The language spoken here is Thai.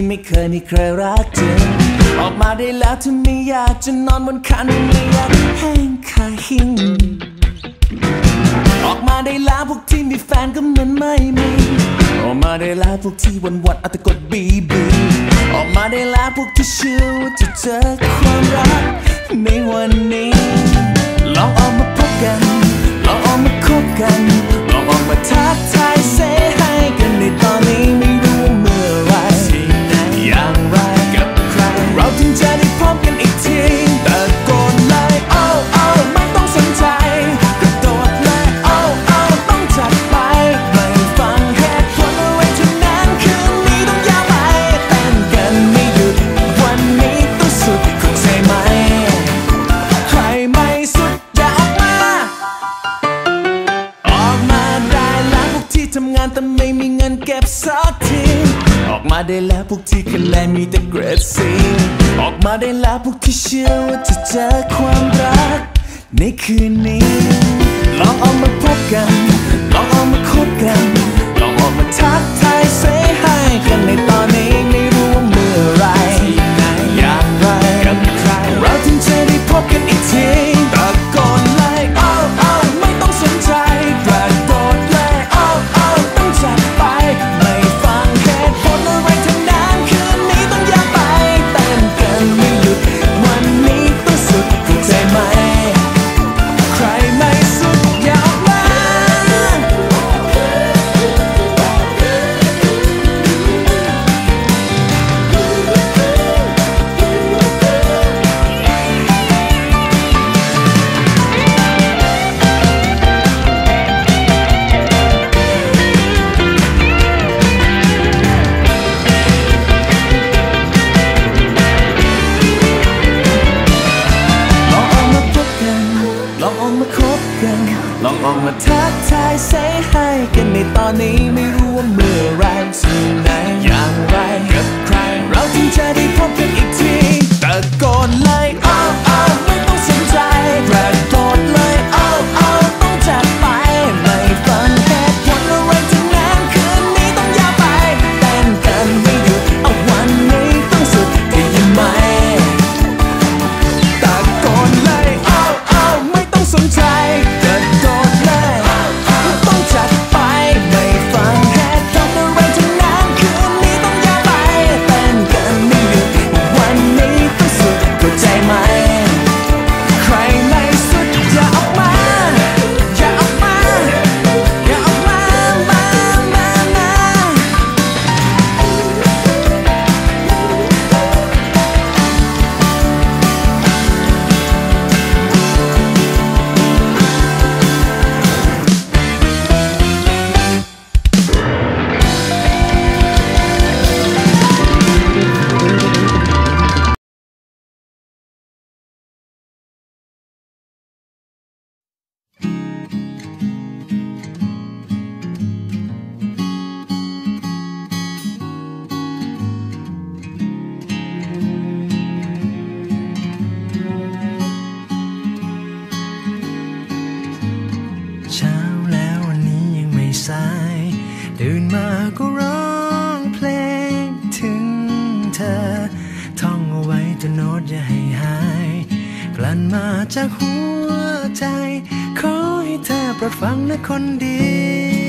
ที่ไม่เคยมีใครรักจริงออกมาได้แล้วถ้าไม่อยากจะนอนบนคันไม่อยากแห้งคาหิ้งออกมาได้แล้วพวกที่มีแฟนก็เหมือนไม่มีออกมาได้แล้วพวกที่วันวัดอัตกดบีบีออกมาได้แล้วพวกที่เชื่อว่าจะเจอความรักในวันนี้ พวกที่คะแนนมีแต่เกรดซีออกมาได้แล้วพวกที่เชื่อว่าจะเจอความรัก ในคืนนี้ ลองเอามาพบกัน ลองเอามาคบกัน ลองออกมาทักทายเซให้กันในตอนนี้ไม่รู้ว่าเมื่อไรอย่างไรกับใคร เราถึงจะได้พบกันอีกที มาทักทายเซให้กันในตอนนี้ไม่รู้ว่าเมื่อไรจะ ธอ ท่องเอาไว้จะโน้ตอย่าให้หาย กลั่นมาจากหัวใจ ขอให้เธอโปรดฟังนะคนดี